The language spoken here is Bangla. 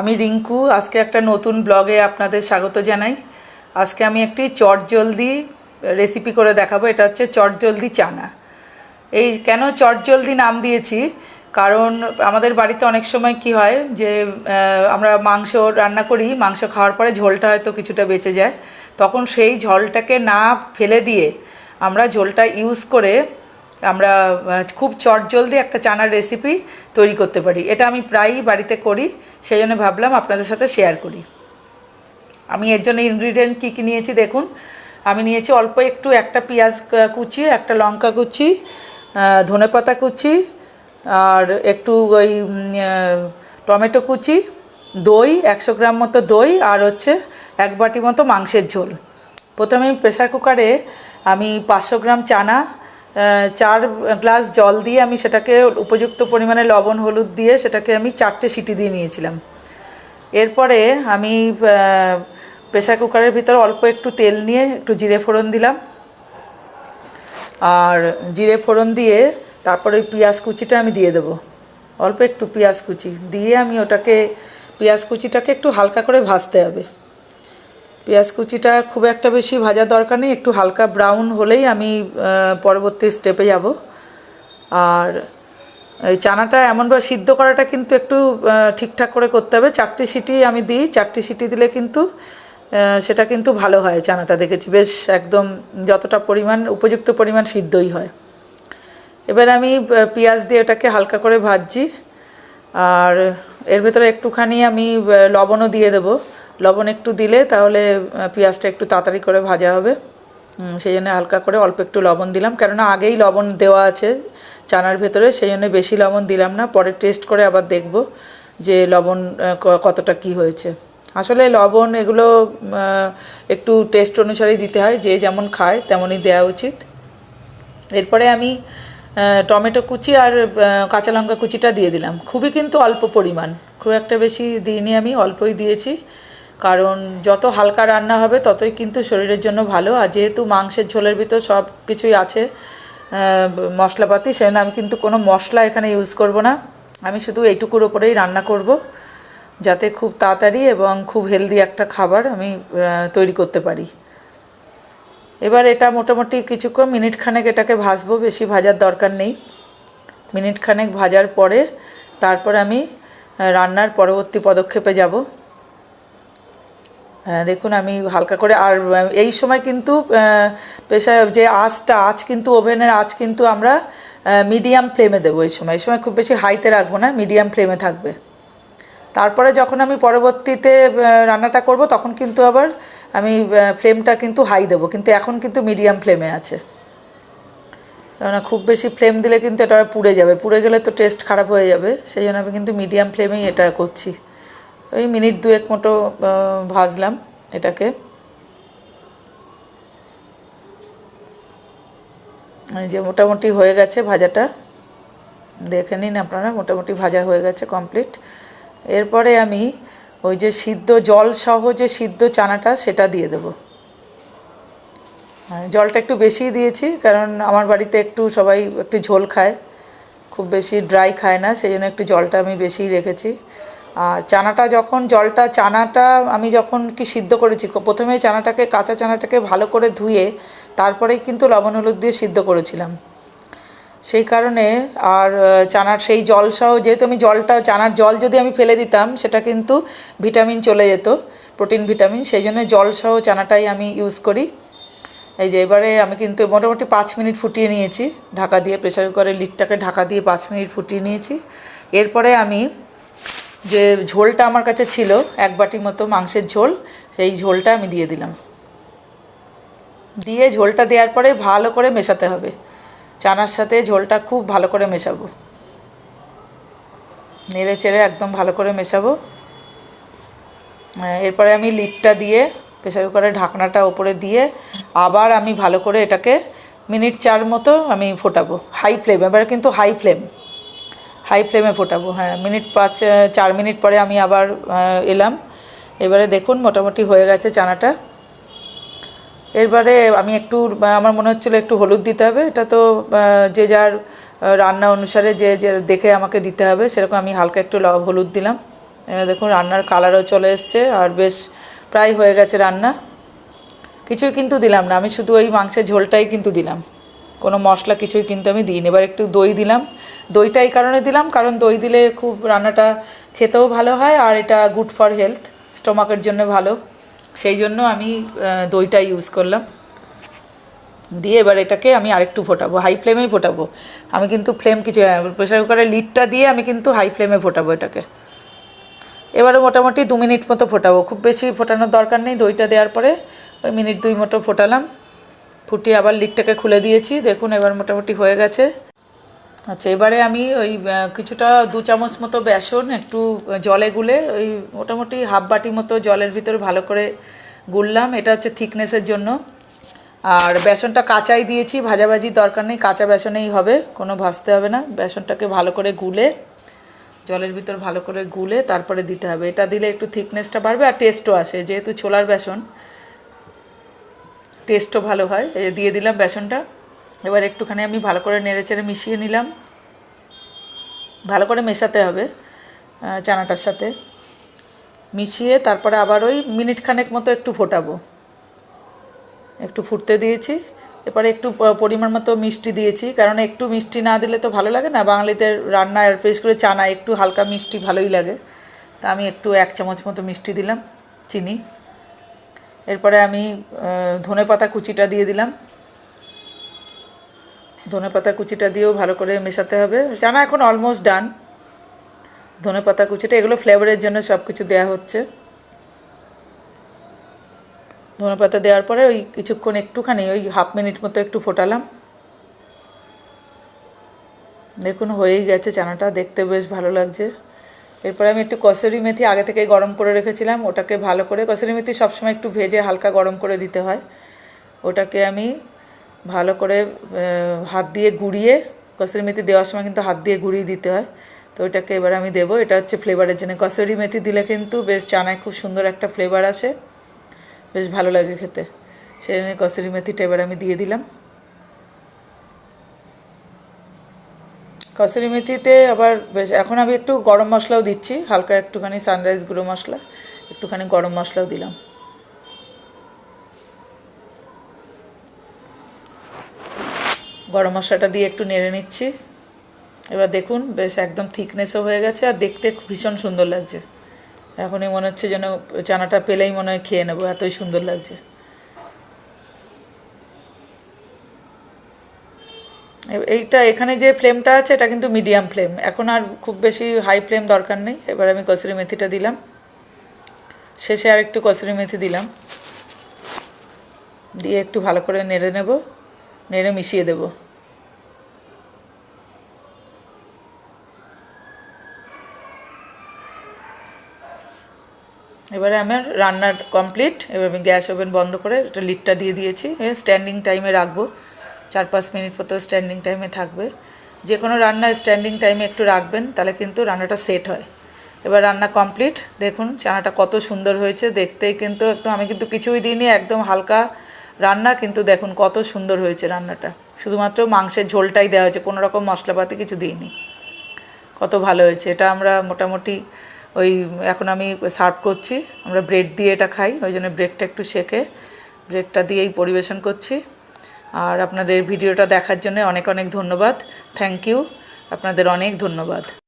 আমি রিঙ্কু, আজকে একটা নতুন ব্লগে আপনাদের স্বাগত জানাই। আজকে আমি একটি চটজলদি রেসিপি করে দেখাবো, এটা হচ্ছে চটজলদি চানা। এই কেন চটজলদি নাম দিয়েছি? কারণ আমাদের বাড়িতে অনেক সময় কি হয় যে আমরা মাংস রান্না করি, মাংস খাওয়ার পরে ঝোলটা হয়তো কিছুটা বেঁচে যায়। তখন সেই ঝোলটাকে না ফেলে দিয়ে আমরা ঝোলটা ইউজ করে আমরা খুব চটজলদি একটা চানার রেসিপি তৈরি করতে পারি। এটা আমি প্রায়ই বাড়িতে করি সেই জন্য ভাবলাম আপনাদের সাথে শেয়ার করি। আমি এর জন্য ইনগ্রিডিয়েন্ট কী কী নিয়েছি দেখুন। আমি নিয়েছি অল্প একটু একটা পেঁয়াজ কুচি একটা লঙ্কা কুচি আহ, ধনেপাতা কুচি আর একটু ওই টমেটো কুচি দই একশো গ্রাম মতো দই আর হচ্ছে এক বাটি মতো মাংসের ঝোল। প্রথমে প্রেসার কুকারে আমি পাঁচশো গ্রাম চানা চার গ্লাস জল দিয়ে আমি সেটাকে উপযুক্ত পরিমাণে লবণ, হলুদ দিয়ে সেটাকে আমি চারটে সিটি দিয়ে নিয়েছিলাম। এরপরে আমি প্রেসার কুকারের ভিতরে অল্প একটু তেল নিয়ে একটু জিরে ফোড়ন দিলাম। আর জিরে ফোড়ন দিয়ে তারপরে ওই পেঁয়াজ কুচিটা আমি দিয়ে দেবো। অল্প একটু পেঁয়াজ কুচি দিয়ে আমি ওটাকে, পেঁয়াজ কুচিটাকে একটু হালকা করে ভাজতে হবে। পেঁয়াজ কুচিটা খুব একটা বেশি ভাজা দরকার নেই, একটু হালকা ব্রাউন হলেই আমি পরবর্তী স্টেপে যাব। আর এই চানাটা এমনভাবে সিদ্ধ করাটা কিন্তু একটু ঠিকঠাক করে করতে হবে। চারটি সিটি আমি দিই, চারটি সিটি দিলে কিন্তু সেটা কিন্তু ভালো হয় চানাটা দেখেছি। বেশ একদম যতটা পরিমাণ, উপযুক্ত পরিমাণ সিদ্ধই হয়। এবার আমি পেঁয়াজ দিয়ে ওটাকে হালকা করে ভাজছি। আর এর ভেতরে একটুখানি আমি লবণও দিয়ে দেবো। লবণ একটু দিলে তাহলে পেঁয়াজটা একটু তাড়াতাড়ি করে ভাজা হবে। সেই জন্য হালকা করে অল্প একটু লবণ দিলাম। কেননা আগেই লবণ দেওয়া আছে চানার ভেতরে, সেই জন্য বেশি লবণ দিলাম না। পরে টেস্ট করে আবার দেখব যে লবণ কতটা কি হয়েছে। আসলে লবণ এগুলো একটু টেস্ট অনুসারেই দিতে হয়। যে যেমন খায় তেমনই দেওয়া উচিত। এরপরে আমি টমেটো কুচি আর কাঁচা লঙ্কা কুচিটা দিয়ে দিলাম। খুবই কিন্তু অল্প পরিমাণ। খুব একটা বেশি দিইনি আমি, অল্পই দিয়েছি। কারণ যত হালকা রান্না হবে ততই কিন্তু শরীরের জন্য ভালো। আর যেহেতু মাংসের ঝোলের ভিতর সব কিছুই আছে মশলাপাতি, সেজন্য আমি কিন্তু কোনো মশলা এখানে ইউজ করব না। আমি শুধু এইটুকুর ওপরেই রান্না করব, যাতে খুব তাড়াতাড়ি এবং খুব হেলদি একটা খাবার আমি তৈরি করতে পারি। এবার এটা মোটামুটি কিছুক্ষণ, মিনিট খানেক এটাকে ভাজবো, বেশি ভাজার দরকার নেই। মিনিট খানেক ভাজার পরে তারপর আমি রান্নার পরবর্তী পদক্ষেপে যাব। দেখুন, আমি হালকা করে আর এই সময় কিন্তু প্রেশার যে আঁচটা, আঁচ কিন্তু ওভেনের আঁচ কিন্তু আমরা মিডিয়াম ফ্লেমে দেবো এই সময়। এই সময় খুব বেশি হাইতে রাখব না মিডিয়াম ফ্লেমে থাকবে। তারপরে যখন আমি পরবর্তীতে রান্নাটা করব, তখন কিন্তু আবার আমি ফ্লেমটা কিন্তু হাই দেবো। কিন্তু এখন কিন্তু মিডিয়াম ফ্লেমে আছে। কেননা খুব বেশি ফ্লেম দিলে কিন্তু এটা পুড়ে যাবে। পুড়ে গেলে তো টেস্ট খারাপ হয়ে যাবে। সেই জন্য আমি কিন্তু মিডিয়াম ফ্লেমেই এটা করছি। ওই মিনিট দুয়েক মতো ভাজলাম এটাকে। যে মোটামুটি হয়ে গেছে ভাজাটা। দেখে নিন আপনারা, মোটামুটি ভাজা হয়ে গেছে কমপ্লিট এরপরে আমি ওই যে সিদ্ধ জল সহ যে সিদ্ধ চানাটা, সেটা দিয়ে দেবো। জলটা একটু বেশি দিয়েছি, কারণ আমার বাড়িতে একটু সবাই একটু ঝোল খায়। খুব বেশি ড্রাই খায় না, সেই জন্য একটু জলটা আমি বেশিই রেখেছি। আর চানাটা যখন, জলটা, চানাটা আমি যখন কি সিদ্ধ করেছি প্রথমে চানাটাকে, কাঁচা চানাটাকে ভালো করে ধুয়ে তারপরেই কিন্তু লবণ, হলুদ দিয়ে সিদ্ধ করেছিলাম। সেই কারণে আর চানার সেই জল সহ, যেহেতু আমি জলটা, চানার জল যদি আমি ফেলে দিতাম, সেটা কিন্তু ভিটামিন চলে যেত, প্রোটিন, ভিটামিন, সেই জন্য জল সহ চানাটাই আমি ইউজ করি। এই যে এবারে আমি কিন্তু মোটামুটি পাঁচ মিনিট ফুটিয়ে নিয়েছি, ঢাকা দিয়ে, প্রেসার কুকারের লিডটাকে ঢাকা দিয়ে পাঁচ মিনিট ফুটিয়ে নিয়েছি। এরপরে আমি যে ঝোলটা আমার কাছে ছিল, এক বাটি মতো মাংসের ঝোল, সেই ঝোলটা আমি দিয়ে দিলাম। দিয়ে ঝোলটা দেওয়ার পরে ভালো করে মেশাতে হবে। চানার সাথে ঝোলটা খুব ভালো করে মেশাবো। নেড়ে চেড়ে একদম ভালো করে মেশাবো। এরপরে আমি লিডটা দিয়ে, প্রেসার কুকারের ঢাকনাটা ওপরে দিয়ে আবার আমি ভালো করে এটাকে মিনিট চার মতো আমি ফোটাবো। হাই ফ্লেম, এবার কিন্তু হাই ফ্লেম। হাই ফ্লেমে ফোটাবো হ্যাঁ মিনিট পাঁচ চার মিনিট পরে আমি আবার এলাম। এবারে দেখুন, মোটামুটি হয়ে গেছে চানাটা। এরবারে আমি একটু আমার মনে হচ্ছিল একটু হলুদ দিতে হবে। এটা তো যে যার রান্না অনুসারে যে যে দেখে আমাকে দিতে হবে, সেরকম আমি হালকা একটু হলুদ দিলাম। এবার দেখুন, রান্নার কালারও চলে এসছে, আর বেশ প্রায় হয়ে গেছে রান্না। কিছুই কিন্তু দিলাম না, আমি শুধু ওই মাংসের ঝোলটাই কিন্তু দিলাম। কোনো মশলা কিছুই কিন্তু আমি দিইনি। এবার একটু দই দিলাম। দইটা এই কারণে দিলাম, কারণ দই দিলে খুব রান্নাটা খেতেও ভালো হয় আর এটা গুড ফর হেলথ স্টোমাকের জন্য ভালো। সেই জন্য আমি দইটা ইউজ করলাম। দিয়ে এবার এটাকে আমি আরেকটু ফোটাবো হাই ফ্লেমেই ফোটাবো। আমি কিন্তু ফ্লেম কিছু প্রেশার কুকারের লিডটা দিয়ে আমি কিন্তু হাই ফ্লেমে ফোটাবো এটাকে। এবারে মোটামুটি দু মিনিট মতো ফোটাবো। খুব বেশি ফোটানোর দরকার নেই। দইটা দেওয়ার পরে ওই মিনিট দুই মতো ফোটালাম। ফুটিয়ে আবার লিকটাকে খুলে দিয়েছি। দেখুন, এবার মোটামুটি হয়ে গেছে। আচ্ছা এবারে আমি ওই কিছুটা দু চামচ মতো বেসন একটু জলে গুলে ওই মোটামুটি হাফ বাটি মতো জলের ভিতরে ভালো করে গুললাম। এটা হচ্ছে থিকনেসের জন্য। আর বেসনটা কাঁচাই দিয়েছি ভাজাভাজির দরকার নেই, কাঁচা বেসনেই হবে, কোনো ভাজতে হবে না। বেসনটাকে ভালো করে গুলে, জলের ভিতর ভালো করে গুলে তারপরে দিতে হবে। এটা দিলে একটু থিকনেসটা বাড়বে আর টেস্টও আসে। যেহেতু ছোলার বেসন টেস্টও ভালো হয়। দিয়ে দিলাম বেসনটা। এবার একটুখানি আমি ভালো করে নেড়ে চেড়ে মিশিয়ে নিলাম। ভালো করে মেশাতে হবে চানাটার সাথে। মিশিয়ে তারপরে আবার ওই মিনিট খানেক মতো একটু ফোটাবো। একটু ফুটতে দিয়েছি। এরপরে একটু পরিমাণ মতো মিষ্টি দিয়েছি। কারণ একটু মিষ্টি না দিলে তো ভালো লাগে না। বাঙালিদের রান্না বিশেষ করে চানা, একটু হালকা মিষ্টি ভালোই লাগে। তা আমি একটু এক চামচ মতো মিষ্টি দিলাম, চিনি। এরপরে আমি ধনে পাতা কুচিটা দিয়ে দিলাম। ধনে পাতা কুচিটা দিয়েও ভালো করে মেশাতে হবে। চানা এখন অলমোস্ট ডান ধনে পাতা কুচিটা, এগুলো ফ্লেভারের জন্য সব কিছু দেওয়া হচ্ছে। ধনে পাতা দেওয়ার পরে ওই কিছুক্ষণ একটুখানি, ওই হাফ মিনিট মতো একটু ফোটালাম। দেখুন, হয়েই গেছে চানাটা, দেখতে বেশ ভালো লাগছে। এরপরে আমি একটু কসুরি মেথি আগে থেকেই গরম করে রেখেছিলাম, ওটাকে ভালো করে, কসুরি মেথি সবসময় একটু ভেজে হালকা গরম করে দিতে হয়। ওটাকে আমি ভালো করে হাত দিয়ে গুঁড়িয়ে, কসুরি মেথি দেওয়ার সময় কিন্তু হাত দিয়ে গুঁড়িয়ে দিতে হয়। তো ওইটাকে এবার আমি দেবো, এটা হচ্ছে ফ্লেভারের জন্য। কসুরি মেথি দিলে কিন্তু বেশ চানায় খুব সুন্দর একটা ফ্লেভার আসে, বেশ ভালো লাগে খেতে। সেই জন্য কসুরি মেথিটা এবার আমি দিয়ে দিলাম। কসুরি মেথিতে আবার বেশ, এখন আমি একটু গরম মশলাও দিচ্ছি, হালকা একটুখানি সানরাইজ গুঁড়ো মশলা, একটুখানি গরম মশলাও দিলাম। গরম মশলাটা দিয়ে একটু নেড়ে নিচ্ছি। এবার দেখুন, বেশ একদম থিকনেসও হয়ে গেছে, আর দেখতে ভীষণ সুন্দর লাগছে। এখনই মনে হচ্ছে যেন চানাটা পেলেই মনে হয় খেয়ে নেব, এতই সুন্দর লাগছে। এইটা এখানে যে ফ্লেমটা আছে, এটা কিন্তু মিডিয়াম ফ্লেম এখন আর খুব বেশি হাই ফ্লেম দরকার নেই। এবার আমি কসুরি মেথিটা দিলাম। শেষে আর একটু কসুরি মেথি দিলাম। দিয়ে একটু ভালো করে নেড়ে নেব। নেড়ে মিশিয়ে দেবো। এবারে আমার রান্নার কমপ্লিট এবার আমি গ্যাস ওভেন বন্ধ করে এটা লিডটা দিয়ে দিয়েছি। স্ট্যান্ডিং টাইমে রাখব। চার পাঁচ মিনিট মতো স্ট্যান্ডিং টাইমে থাকবে। যে কোনো রান্না স্ট্যান্ডিং টাইমে একটু রাখবেন, তাহলে কিন্তু রান্নাটা সেট হয়। এবার রান্না কমপ্লিট দেখুন চানাটা কত সুন্দর হয়েছে, দেখতেই কিন্তু একদম, আমি কিন্তু কিছুই দিইনি, একদম হালকা রান্না, কিন্তু দেখুন কত সুন্দর হয়েছে রান্নাটা। শুধুমাত্র মাংসের ঝোলটাই দেওয়া হয়েছে, কোনো রকম মশলাপাতি কিছু দিইনি। কত ভালো হয়েছে, এটা আমরা মোটামুটি ওই, এখন আমি সার্ভ করছি, আমরা ব্রেড দিয়ে এটা খাই, ওই জন্য ব্রেডটা একটু শেখে। ব্রেডটা দিয়েই পরিবেশন করছি। আর আপনাদের ভিডিওটা দেখার জন্য অনেক অনেক ধন্যবাদ। থ্যাংক ইউ আপনাদের অনেক ধন্যবাদ।